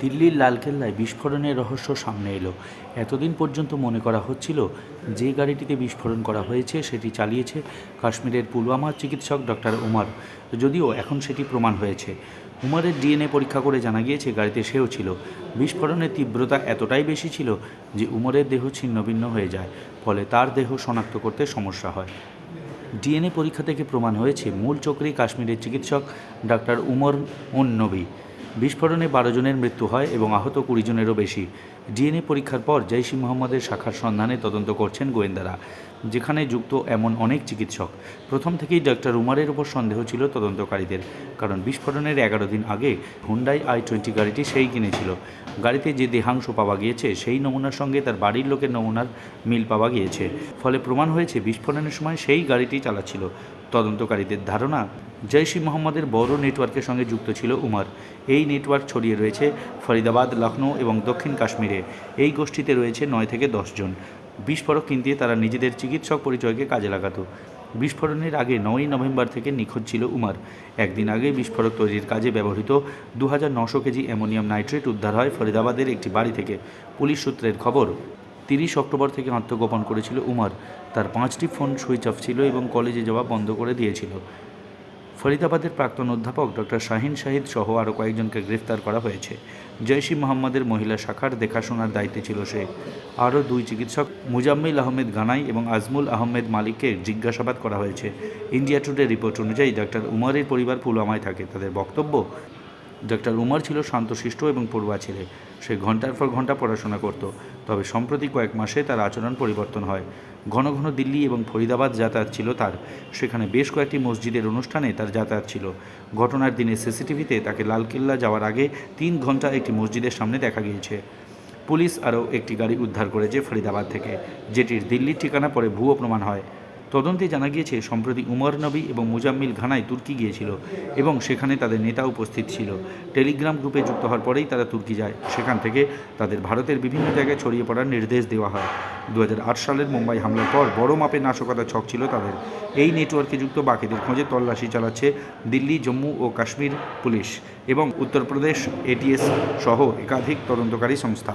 দিল্লির লালকেল্লায় বিস্ফোরণের রহস্য সামনে এলো। এতদিন পর্যন্ত মনে করা হচ্ছিল, যে গাড়িটিতে বিস্ফোরণ করা হয়েছে সেটি চালিয়েছে কাশ্মীরের পুলওয়ামার চিকিৎসক ডক্টর উমার। যদিও এখন সেটি প্রমাণ হয়েছে। উমারের ডিএনএ পরীক্ষা করে জানা গিয়েছে গাড়িতে সেও ছিল। বিস্ফোরণের তীব্রতা এতটাই বেশি ছিল যে উমরের দেহ ছিন্নভিন্ন হয়ে যায়, ফলে তার দেহ শনাক্ত করতে সমস্যা হয়। ডিএনএ পরীক্ষা থেকে প্রমাণ হয়েছে, মূল চক্রী কাশ্মীরের চিকিৎসক ডাক্তার উমর উন নবী বিস্ফোরণে বারো জনের মৃত্যু হয় এবং আহত কুড়ি জনেরও বেশি। ডিএনএ পরীক্ষার পর জৈশি মোহাম্মদের শাখার সন্ধানে তদন্ত করছেন গোয়েন্দারা, যেখানে যুক্ত এমন অনেক চিকিৎসক। প্রথম থেকেই ডক্টর উমারের উপর সন্দেহ ছিল তদন্তকারীদের, কারণ বিস্ফোরণের এগারো দিন আগে হুন্ডাই আই টোয়েন্টি গাড়িটি সেই কিনেছিল। গাড়িতে যে দেহাংশ পাওয়া গিয়েছে, সেই নমুনার সঙ্গে তার বাড়ির লোকের নমুনার মিল পাওয়া গিয়েছে। ফলে প্রমাণ হয়েছে, বিস্ফোরণের সময় সেই গাড়িটি চালাচ্ছিল। তদন্তকারীদের ধারণা জৈশি মোহাম্মদের বড় নেটওয়ার্কের সঙ্গে যুক্ত ছিল উমার। এই নেটওয়ার্ক ছড়িয়ে রয়েছে ফরিদাবাদ লখনৌ এবং দক্ষিণ কাশ্মীরে। এই গোষ্ঠীতে রয়েছে নয় থেকে জন। বিস্ফোরক কিনতে তারা নিজেদের চিকিৎসক পরিচয়কে কাজে লাগাতো। বিস্ফোরণের আগে নয়ই নভেম্বর থেকে নিখোঁজ ছিল উমার। একদিন আগে বিস্ফোরক তৈরির কাজে ব্যবহৃত দু কেজি অ্যামোনিয়াম নাইট্রেট উদ্ধার হয় ফরিদাবাদের একটি বাড়ি থেকে। পুলিশ সূত্রের খবর, তিরিশ অক্টোবর থেকে আত্মগোপন করেছিল উমার। তার পাঁচটি ফোন সুইচ অফ ছিল এবং কলেজে যাওয়া বন্ধ করে দিয়েছিল। ফরিদাবাদের প্রাক্তন অধ্যাপক ডক্টর শাহিন শাহিদ সহ আরও কয়েকজনকে গ্রেফতার করা হয়েছে। জৈশি মোহাম্মদের মহিলা শাখার দেখাশোনার দায়িত্বে ছিল সে। আরও দুই চিকিৎসক মুজাম্মিল আহমেদ গানাই এবং আজমুল আহমেদ মালিককে জিজ্ঞাসাবাদ করা হয়েছে। ইন্ডিয়া টুডে রিপোর্ট অনুযায়ী ডক্টর উমারের পরিবার পুলওয়ামায় থাকে। তাদের বক্তব্য ডক্টর উমর ছিল শান্তশিষ্ট এবং পড়ুয়া ছেলে। সে ঘণ্টার পর ঘণ্টা পড়াশোনা করত, তবে সম্প্রতি কয়েক মাসে তার আচরণ পরিবর্তন হয়। ঘন ঘন দিল্লি এবং ফরিদাবাদ যাতায়াত ছিল তার। সেখানে বেশ কয়েকটি মসজিদের অনুষ্ঠানে তার যাতায়াত ছিল। ঘটনার দিনে সিসিটিভিতে তাকে লালকেল্লা যাওয়ার আগে তিন ঘণ্টা একটি মসজিদের সামনে দেখা গিয়েছে। পুলিশ আরও একটি গাড়ি উদ্ধার করেছে ফরিদাবাদ থেকে, যেটির দিল্লির ঠিকানা পরে ভুয়ো প্রমাণ হয়। তদন্তে জানা গিয়েছে, সম্প্রতি উমর নবী এবং মুজাম্মিল ঘানাই তুর্কি গিয়েছিল এবং সেখানে তাদের নেতা উপস্থিত ছিল। টেলিগ্রাম গ্রুপে যুক্ত হওয়ার পরেই তারা তুর্কি যায়। সেখান থেকে তাদের ভারতের বিভিন্ন জায়গায় ছড়িয়ে পড়ার নির্দেশ দেওয়া হয়। দু হাজার আট সালের মুম্বাই হামলার পর বড় মাপের নাশকতা ছক ছিল তাদের। এই নেটওয়ার্কে যুক্ত বাকিদের খোঁজে তল্লাশি চালাচ্ছে দিল্লি, জম্মু ও কাশ্মীর পুলিশ এবং উত্তরপ্রদেশ, এটিএস সহ একাধিক তদন্তকারী সংস্থা।